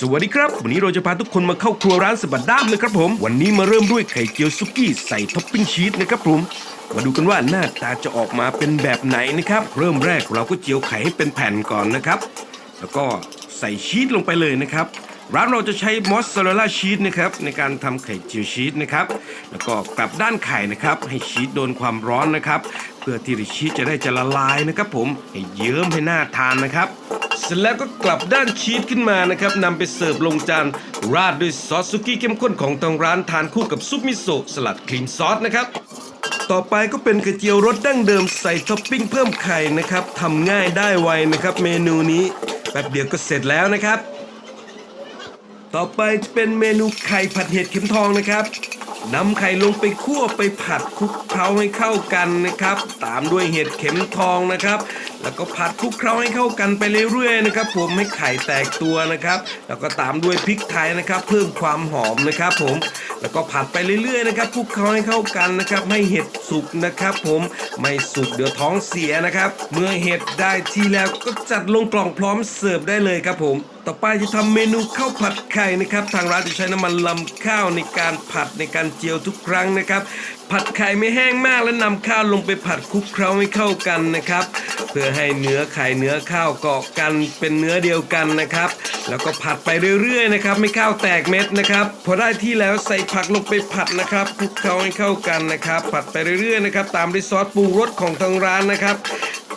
สวัสดีครับ วันนี้เราจะพาทุกคนมาเข้าครัวร้านสะบัดด้ามนะครับผม วันนี้มาเริ่มด้วยไข่เจียวซุกี้ใส่ท็อปปิ้งชีสนะครับผม มาดูกันว่าหน้าตาจะออกมาเป็นแบบไหนนะครับ เริ่มแรกเราก็เจียวไข่ให้เป็นแผ่นก่อนนะครับ แล้วก็ใส่ชีสลงไปเลยนะครับร้านเราจะใช้มอสซาเรลล่าชีสนะครับในการทำไข่เจียวชีสนะครับแล้วก็กลับด้านไข่นะครับให้ชีสโดนความร้อนนะครับ เพื่อที่ชีสจะได้จะละลายนะครับ ผมให้เยิ้มให้หน่าทานนะครับ เสร็จแล้วก็กลับด้านชีสขึ้นมานะครับนำไปเสิร์ฟลงจาน ราดด้วยซอสซุกี้เข้มข้นของทางร้านทานคู่กับซุปมิโซะสลัดครีมซอสนะครับ ต่อไปก็เป็นกระเจียวรสดั้งเดิมใส่ท็อปปิ้งเพิ่มไข่นะครับทำง่ายได้ไวนะครับเมนูนี้แป๊บเดียวก็เสร็จแล้วนะครับ ต่อไปจะเป็นเมนูไข่ผัดเห็ดเข็มทองนะครับนำไข่ลงไปคั่วไปผัดคลุกเคล้าให้เข้ากันนะครับ ตามด้วยเห็ดเข็มทองนะครับ แล้วก็ผัดคลุกเคล้าให้เข้ากันไปเรื่อยๆนะครับ ผมให้ไข่แตกตัวนะครับ แล้วก็ตามด้วยพริกไทยนะครับ เพิ่มความหอมนะครับ ผมแล้วก็ผัดไปเรื่อยๆนะครับคลุกเคล้าให้เข้ากันนะครับให้เห็ดสุกนะครับ ผมไม่สุกเดี๋ยวท้องเสียนะครับ เมื่อเห็ดได้ที่แล้วก็จัดลงกล่องพร้อมเสิร์ฟได้เลยครับผมต่อไปจะทำเมนูข้าวผัดไข่นะครับ ทางร้านจะใช้น้ำมันลำข้าวในการผัดในการเจียวทุกครั้งนะครับผัดไข่ไม่แห้งมากและนำข้าวลงไปผัดคลุกเคล้าให้เข้ากันนะครับ เพื่อให้เนื้อไข่เนื้อข้าวเกาะกันเป็นเนื้อเดียวกันนะครับ แล้วก็ผัดไปเรื่อยๆนะครับไม่ข้าวแตกเม็ดนะครับพอได้ที่แล้วใส่ผักลงไปผัดนะครับคลุกเคล้าให้เข้ากันนะครับ ผัดไปเรื่อยๆนะครับ ตามด้วยซอสปรุงรสของทางร้านนะครับ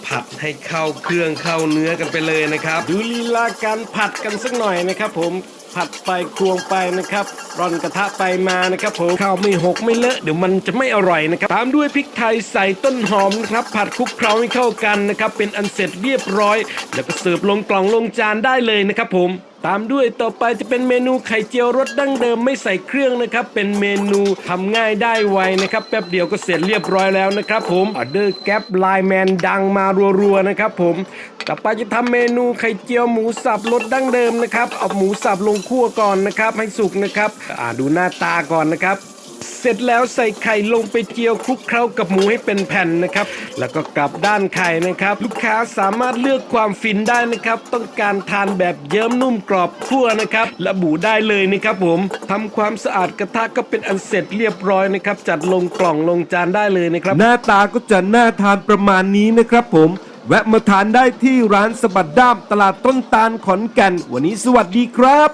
ผัดให้เข้าเครื่องเข้าเนื้อกันไปเลยนะครับ ดูลีลาการผัดกันสักหน่อยนะครับ ผมผัดไปควงไปนะครับร่อนกระทะไปมานะครับผมข้าวไม่หกไม่เลอะเดี๋ยวมันจะไม่อร่อยนะครับตามด้วยพริกไทยใส่ต้นหอมนะครับผัดคลุกเคล้าให้เข้ากันนะครับเป็นอันเสร็จเรียบร้อย แล้วก็เสิร์ฟลงกล่องลงจานได้เลยนะครับผมตามด้วยต่อไปจะเป็นเมนูไข่เจียวรสดั้งเดิมไม่ใส่เครื่องนะครับ เป็นเมนูทำง่ายได้ไวนะครับแป๊บเดียวก็เสร็จเรียบร้อยแล้วนะครับ ผมออเดอร์แก๊ปไลน์แมนดังมารัวๆนะครับ ผมต่อไปจะทำเมนูไข่เจียวหมูสับรสดั้งเดิมนะครับเอาหมูสับลงคั่วก่อนนะครับให้สุกนะครับอ่าดูหน้าตาก่อนนะครับ เสร็จแล้วใส่ไข่ลงไปเจียวคลุกเคล้ากับหมูให้เป็นแผ่นนะครับ แล้วก็กลับด้านไข่นะครับ ลูกค้าสามารถเลือกความฟินได้นะครับ ต้องการทานแบบเยิ้มนุ่มกรอบทั่วนะครับระบุได้เลยนะครับผมทำความสะอาดกระทะก็เป็นอันเสร็จเรียบร้อยนะครับ จัดลงกล่องลงจานได้เลยนะครับ หน้าตาก็จะน่าทานประมาณนี้นะครับผมแวะมาทานได้ที่ร้านสะบัดด้ามตลาดต้นตาลขอนแก่น วันนี้สวัสดีครับ